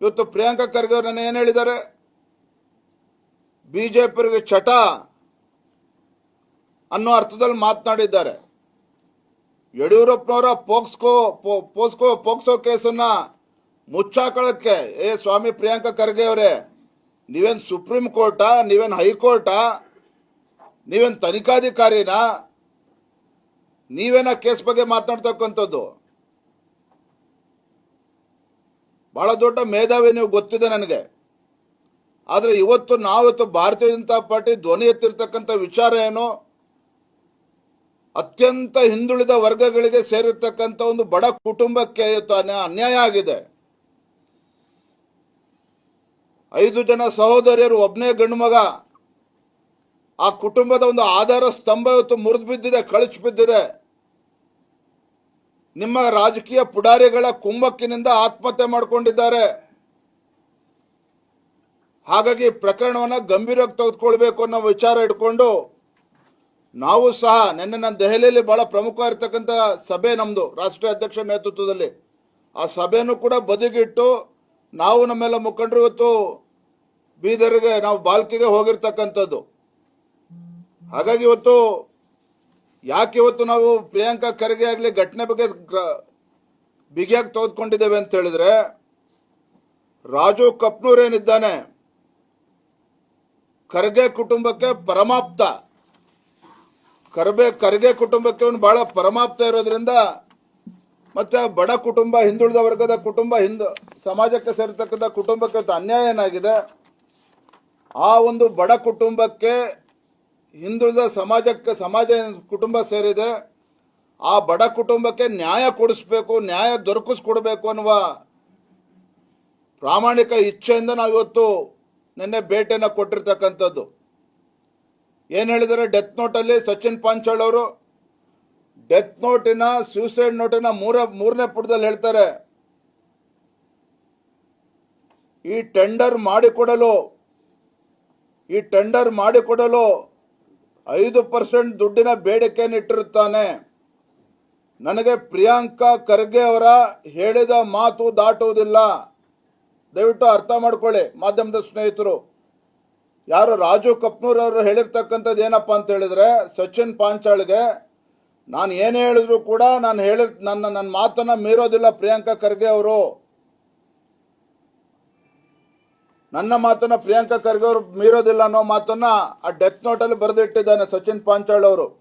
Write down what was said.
ಇವತ್ತು ಪ್ರಿಯಾಂಕಾ ಖರ್ಗೆ ಅವರು ನನ್ನ ಏನು ಹೇಳಿದ್ದಾರೆ? ಬಿಜೆಪಿಯವರಿಗೆ ಚಟ ಅನ್ನೋ ಅರ್ಥದಲ್ಲಿ ಮಾತನಾಡಿದ್ದಾರೆ. ಯಡಿಯೂರಪ್ಪನವರ ಪೋಕ್ಸ್ಕೋ ಪೋಸ್ಕೋ, ಪೋಕ್ಸೋ ಕೇಸನ್ನ ಮುಚ್ಚಾಕೊಳ್ಳೋಕ್ಕೆ ಏ ಸ್ವಾಮಿ ಪ್ರಿಯಾಂಕಾ ಖರ್ಗೆ ಅವರೇ, ನೀವೇನು ಸುಪ್ರೀಂ ಕೋರ್ಟಾ, ನೀವೇನ್ ಹೈಕೋರ್ಟಾ, ನೀವೇನ್ ತನಿಖಾಧಿಕಾರಿನಾ, ನೀವೇನ ಕೇಸ್ ಬಗ್ಗೆ ಮಾತನಾಡ್ತಕ್ಕಂಥದ್ದು? ಬಹಳ ದೊಡ್ಡ ಮೇಧಾವಿ ನೀವು ಗೊತ್ತಿದೆ ನನಗೆ. ಆದರೆ ಇವತ್ತು ನಾವಿವತ್ತು ಭಾರತೀಯ ಜನತಾ ಪಾರ್ಟಿ ಧ್ವನಿ ಎತ್ತಿರ್ತಕ್ಕಂಥ ವಿಚಾರ ಏನು? ಅತ್ಯಂತ ಹಿಂದುಳಿದ ವರ್ಗಗಳಿಗೆ ಸೇರಿರ್ತಕ್ಕಂಥ ಒಂದು ಬಡ ಕುಟುಂಬಕ್ಕೆ ಅನ್ಯಾಯ ಆಗಿದೆ. ಐದು ಜನ ಸಹೋದರಿಯರು ಒಬ್ಬನೇ ಗಂಡು ಮಗ. ಆ ಕುಟುಂಬದ ಒಂದು ಆಧಾರ ಸ್ತಂಭ ಇವತ್ತು ಮುರಿದು ಬಿದ್ದಿದೆ, ಕಳಚಿ ಬಿದ್ದಿದೆ. ನಿಮ್ಮ ರಾಜಕೀಯ ಪುಡಾರಿಗಳ ಕುಂಭಕ್ಕಿನಿಂದ ಆತ್ಮಹತ್ಯೆ ಮಾಡಿಕೊಂಡಿದ್ದಾರೆ. ಹಾಗಾಗಿ ಪ್ರಕರಣವನ್ನ ಗಂಭೀರವಾಗಿ ತೆಗೆದುಕೊಳ್ಬೇಕು ಅನ್ನೋ ವಿಚಾರ ಇಟ್ಕೊಂಡು ನಾವು ಸಹ ನಿನ್ನೆ ನನ್ನ ದೆಹಲಿಯಲ್ಲಿ ಬಹಳ ಪ್ರಮುಖವಾಗಿರ್ತಕ್ಕಂಥ ಸಭೆ ನಮ್ಮದು ರಾಷ್ಟ್ರೀಯ ಅಧ್ಯಕ್ಷ ನೇತೃತ್ವದಲ್ಲಿ. ಆ ಸಭೆಯನ್ನು ಕೂಡ ಬದಿಗಿಟ್ಟು ನಾವು ನಮ್ಮೆಲ್ಲ ಮುಖಂಡರು ಇವತ್ತು ಬೀದರ್ಗೆ ನಾವು ಬಾಲ್ಕಿಗೆ ಹೋಗಿರ್ತಕ್ಕಂಥದ್ದು. ಹಾಗಾಗಿ ಇವತ್ತು ಯಾಕೆ ಇವತ್ತು ನಾವು ಪ್ರಿಯಾಂಕಾ ಖರ್ಗೆ ಆಗಲಿ ಘಟನೆ ಬಗ್ಗೆ ಬಿಗಿಯಾಗಿ ತೆಗೆದುಕೊಂಡಿದ್ದೇವೆ ಅಂತ ಹೇಳಿದ್ರೆ, ರಾಜು ಕಪ್ನೂರ್ ಏನಿದ್ದಾನೆ ಖರ್ಗೆ ಕುಟುಂಬಕ್ಕೆ ಪರಮಾಪ್ತ. ಕರ್ಬೆ ಖರ್ಗೆ ಕುಟುಂಬಕ್ಕೆ ಅವನು ಬಹಳ ಪರಮಾಪ್ತ ಇರೋದ್ರಿಂದ, ಮತ್ತೆ ಬಡ ಕುಟುಂಬ, ಹಿಂದುಳಿದ ವರ್ಗದ ಕುಟುಂಬ, ಹಿಂದು, ಸಮಾಜಕ್ಕೆ ಸೇರಿರ್ತಕ್ಕಂಥ ಕುಟುಂಬಕ್ಕೆ ಅನ್ಯಾಯ ಏನಾಗಿದೆ ಆ ಒಂದು ಬಡ ಕುಟುಂಬಕ್ಕೆ ಹಿಂದುಳಿದ ಸಮಾಜಕ್ಕೆ ಸಮಾಜ ಕುಟುಂಬ ಸೇರಿದೆ, ಆ ಬಡ ಕುಟುಂಬಕ್ಕೆ ನ್ಯಾಯ ಕೊಡಿಸ್ಬೇಕು, ನ್ಯಾಯ ದೊರಕಿಸ್ಕೊಡ್ಬೇಕು ಅನ್ನುವ ಪ್ರಾಮಾಣಿಕ ಇಚ್ಛೆಯಿಂದ ನಾವಿವತ್ತು ನಿನ್ನೆ ಭೇಟಿಯನ್ನು ಕೊಟ್ಟಿರ್ತಕ್ಕಂಥದ್ದು. ಏನು ಹೇಳಿದರೆ? ಡೆತ್ ನೋಟಲ್ಲಿ ಸಚಿನ್ ಪಾಂಚಾಳ್ ಅವರು ಡೆತ್ ನೋಟಿನ ಸೂಸೈಡ್ ನೋಟಿನ ಮೂರ, ಮೂರನೇ ಪುಟದಲ್ಲಿ ಹೇಳ್ತಾರೆ. ಈ ಟೆಂಡರ್ ಮಾಡಿಕೊಡಲು, ಈ ಟೆಂಡರ್ ಮಾಡಿಕೊಡಲು ಐದು ಪರ್ಸೆಂಟ್ ದುಡ್ಡಿನ ಬೇಡಿಕೆಯನ್ನು ಇಟ್ಟಿರುತ್ತಾನೆ ನನಗೆ ಪ್ರಿಯಾಂಕಾ ಖರ್ಗೆ ಅವರ ಹೇಳಿದ ಮಾತು ದಾಟುವುದಿಲ್ಲ. ದಯವಿಟ್ಟು ಅರ್ಥ ಮಾಡ್ಕೊಳ್ಳಿ, ಮಾಧ್ಯಮದ ಸ್ನೇಹಿತರು. ಯಾರು ರಾಜು ಕಪ್ನೂರ್ ಅವರು ಹೇಳಿರ್ತಕ್ಕಂಥದ್ದು ಏನಪ್ಪಾ ಅಂತ ಹೇಳಿದ್ರೆ, ಸಚಿನ್ ಪಾಂಚಾಳ್ಗೆ ನಾನು ಏನೇ ಹೇಳಿದ್ರು ಕೂಡ ನಾನು ಹೇಳಿರ್ ನನ್ನ ನನ್ನ ಮಾತನ್ನ ಮೀರೋದಿಲ್ಲ ಪ್ರಿಯಾಂಕಾ ಖರ್ಗೆ ಅವರು. ನನ್ನ ಮಾತನ್ನ ಪ್ರಿಯಾಂಕಾ ಖರ್ಗೆ ಅವರು ಮೀರೋದಿಲ್ಲ ಅನ್ನೋ ಮಾತನ್ನ ಆ ಡೆತ್ ನೋಟ್ ಅಲ್ಲಿ ಬರೆದಿಟ್ಟಿದ್ದಾನೆ ಸಚಿನ್ ಪಾಂಚಾಳ್ ಅವರು.